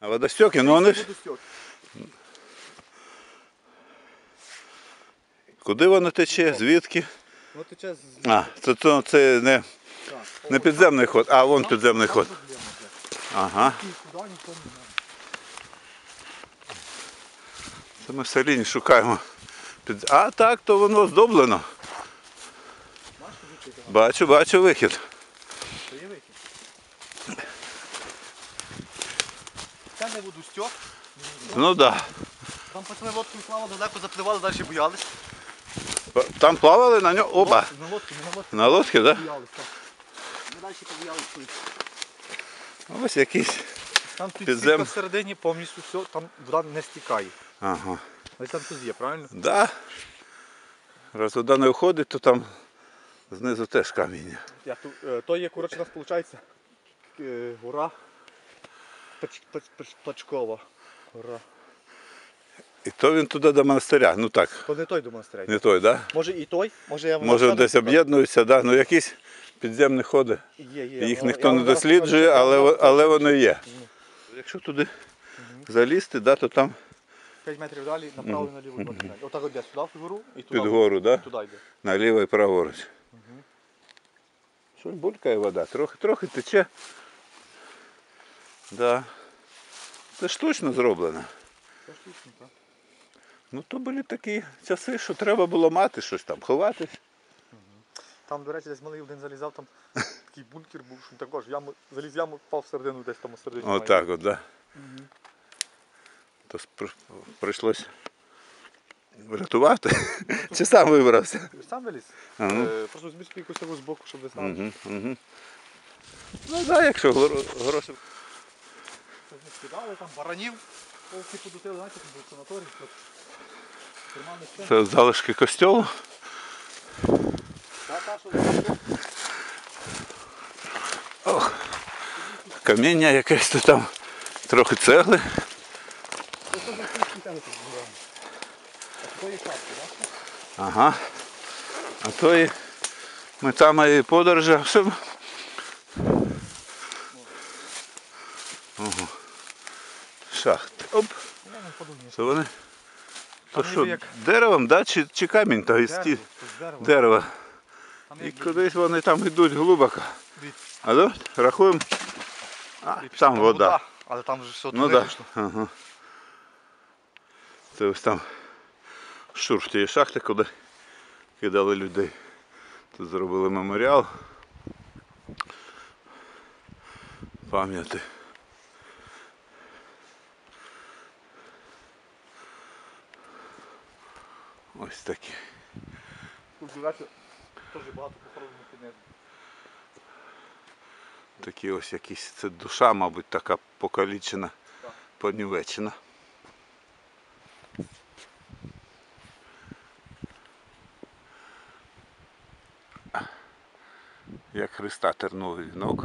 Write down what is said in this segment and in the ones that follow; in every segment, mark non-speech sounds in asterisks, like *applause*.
А водостоки, ну вони ж. Куди воно тече? Звідки? Тече з А, це, це, це не, не підземний ход, а вон підземний ход. Ага. Це ми в селі не шукаємо. Під... А так, то воно здоблено. Бачу, бачу вихід. Це є вихід. Не водостьок. Ну так. Да. Там пацани лодку слава далеко запливали, далі боялись. Там плавали на нього. Оба. На лодці, на лодці На лодці? Да? боялись. Так. Ми далі побоялись плити. Ось якийсь. Там під Підзем. всередині повністю все, там вода не стікає. Ага. Ось там тут є, правильно? Да. Раз вода не входить, то там знизу теж каміння. Я тут, е, то є, коротше, у нас виходить е, гора Пачкова. Гора. І то він туди до монастиря. Ну так, То не той до монастиря. не той, да? Може і той, може я Може десь об'єднуються, да? ну якісь підземні ходи. Є, є. Їх ніхто я не досліджує, але, але вони є. Якщо туди залізти, да, то там 5 метрів далі, направо і наліво 20 метрів. Отак от йде сюди вгору і туди. під гору, да? Туди йде. наліво і праворуч. Щось булькає вода, трохи, трохи тече. Да. Це штучно зроблено. Це штучно, так. Ну то були такі часи, що треба було мати щось там, ховатись. Там, до речі, десь малий один залізав, там *laughs* такий бункер був, що також яму, заліз яму, впав всередину десь там всередині. має. Отак от, да. То спр- прийшлось врятувати. *laughs* Чи сам вибрався? Сам виліз? Ага. Е, Просто збільш якусь таку збоку, щоб ви знали. Угу, угу. Ну так, да, якщо гро- гроші. Не скидали, там баранів. Повки подутили, знаєте, там був санаторій. Це залишки костьолу. Було. Ох, каміння якесь то там, трохи цегли. Тут. А? Ага. А то і мета моєї подорожі. Все. Ого. Шахти. Оп. Це вони. То що, як- деревом, да? чи, чи камінь то із ті Дерево, дерева. І кудись вони там йдуть глибоко. А то рахуємо. А, там вода. Але там же все Ну туди так. пішло. Да. Ага. Це ось там шурф тієї шахти, куди кидали людей. Тут зробили меморіал. Пам'яті. Ось такі. Тут, до теж багато похоронених кінець. Такі ось якісь. Це душа, мабуть, така покалічена, Так. понівечена. Як Христа терновий вінок.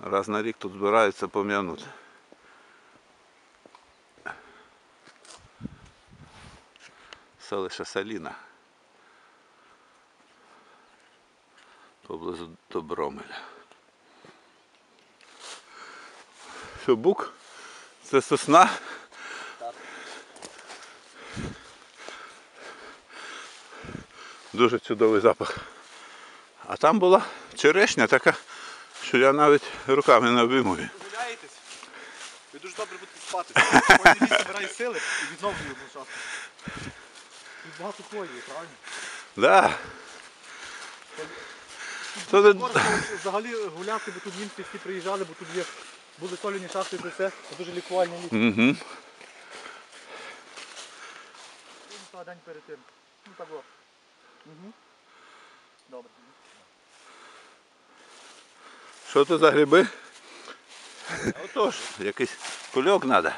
Раз на рік тут збираються пом'янути. Селище Саліна. поблизу Добромеля. Що бук? Це сосна. Дуже чудовий запах. А там була черешня така, що я навіть руками не обіймую. Ви дуже добре будете спати. Кожне місце сили і відновлює одночасно. Тут багато хвої, правильно? Да. То не- Корисно взагалі гуляти, бо тут німці всі приїжджали, бо тут є були соляні шахти, це все, це дуже лікувальне ліс. Угу. Ну, день перед тим. Ну так було. Угу. Добре. Що це за гриби? Отож, якийсь кульок треба.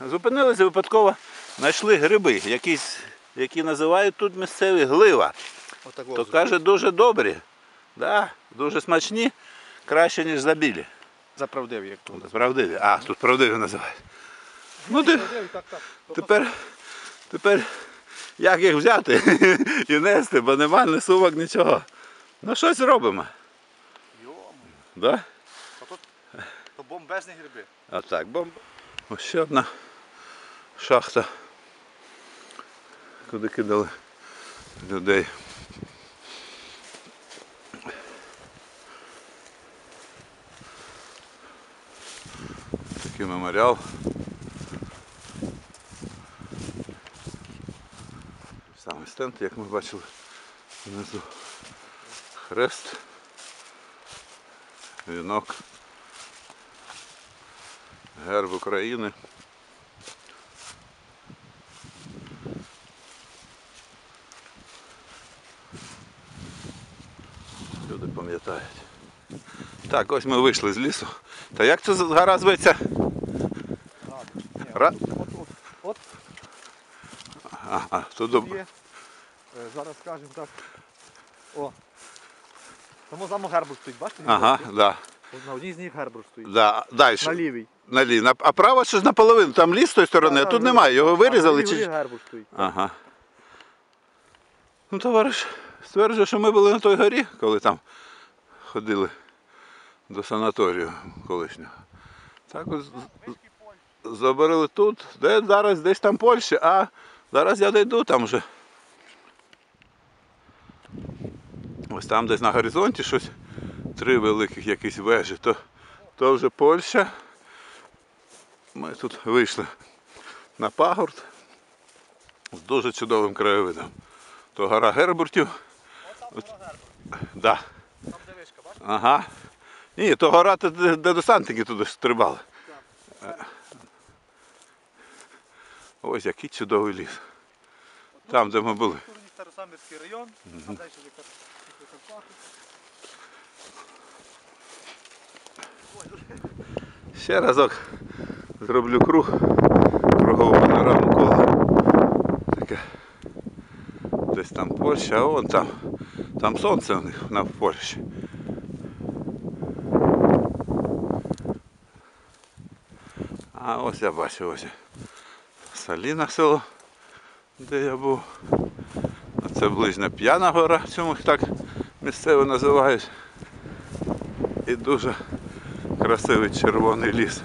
Зупинилися випадково, знайшли гриби, якісь, які називають тут місцеві глива. То каже, дуже добрі, да, дуже смачні, краще, ніж забілі. Заправдив, як тут. Правдиві. А, тут правдиві називають. Ну, ти, тепер, тепер як їх взяти *laughs* і нести, бо нема ні сумок, нічого. Ну щось робимо. Да? А тут то бомбезні гриби. А так, бомба. Ось ще одна шахта, куди кидали людей. Такий меморіал. Саме стенд, як ми бачили, внизу хрест, вінок. Герб України. Люди пам'ятають. Так, ось ми вийшли з лісу. Та як це гора зветься? Ра- от, от, от Ага, тут тут доб- є, е, зараз скажемо так. О. Тому замок гербур стоїть, бачите? Ага, да. На одній з них гербур стоїть. Да. Далі. На лівій. На лі. На- А право що ж наполовину, там ліс з тої сторони, а Так, тут так, немає, його вирізали. а на лівій чи. гербур стоїть. Ага. Ну, товариш стверджує, що ми були на той горі, коли там ходили до санаторію колишнього. Так от забрали тут, де зараз десь там Польща, а зараз я дійду там вже. Ось там десь на горизонті щось, три великих якісь вежі, то, то вже Польща. Ми тут вийшли на пагорб з дуже чудовим краєвидом. То гора Гербуртів. От там була гербур. Да. Там де вишка, бачите? Ага. Ні, то гора, де, де де десантники туди стрибали. Ось який чудовий ліс. Там, де ми були. Старосамбірський район, там далі Ще разок зроблю круг, кругову панораму кола. Таке. Десь там Польща, а вон там. Там сонце у них на Польщі. А ось я бачу ось. Саліна село, де я був. А це ближня п'яна гора, чому їх так місцево називають. І дуже красивий червоний ліс.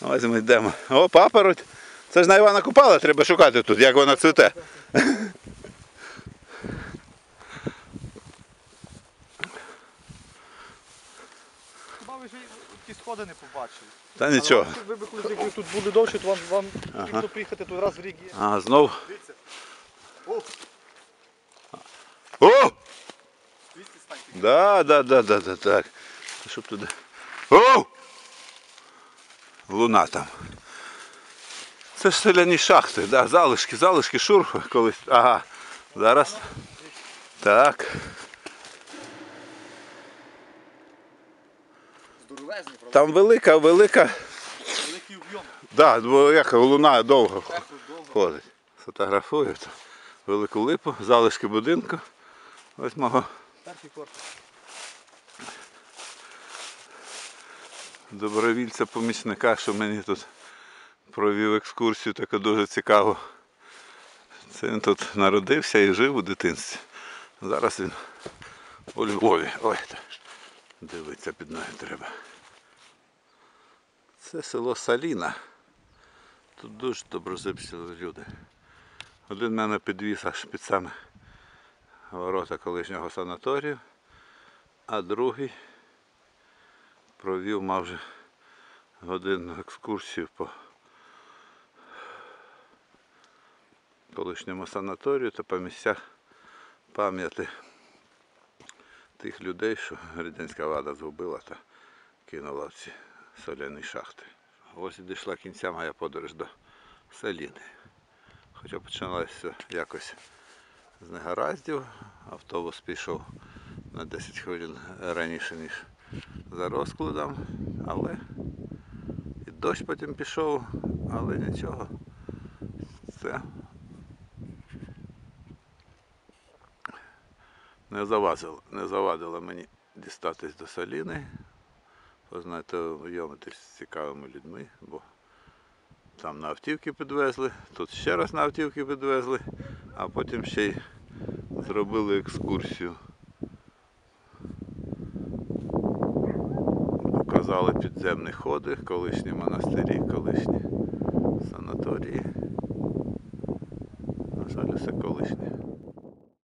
Ось ми йдемо. О, папороть. Це ж на Івана Купала треба шукати тут, як вона цвіте. Хіба ви ж ті сходи не побачили? Та нічого. Але ви б колись, якби тут були довше, то вам, вам Ага. потрібно приїхати тут раз в рік є. А, знов. Дивіться. О, О! 200 станьте. Да, да, да, да, да, так. Щоб туди. О! Луна там. Це ж селяні шахти, да, залишки, залишки шурфу колись. Ага. Зараз. Так. Здоровезні, правда? Там велика, велика. Великий об'єм. Да, бо як луна довго Так, ходить. Фотографую тут велику липу, залишки будинку. Ось мого Перший корпус. добровільця помічника, що мені тут провів екскурсію, таку дуже цікаву. Це він тут народився і жив у дитинстві. Зараз він у Львові. Ой, та дивиться під ноги треба. Це село Саліна. Тут дуже доброзичливі люди. Один мене підвіз аж під саме ворота колишнього санаторію, а другий провів майже годинну екскурсію по колишньому санаторію та по місцях пам'яті тих людей, що радянська влада згубила та кинула в ці соляні шахти. Ось і дійшла кінця моя подорож до Саліни. Хоча починалося якось з негараздів. Автобус пішов на 10 хвилин раніше, ніж за розкладом, але і дощ потім пішов, але нічого. Це не завадило, не завадило мені дістатись до Саліни. Знаєте, знайомитись з цікавими людьми, бо там на автівки підвезли, тут ще раз на автівки підвезли, а потім ще й зробили екскурсію. Показали підземні ходи, колишні монастирі, колишні санаторії. На жаль, все колишнє.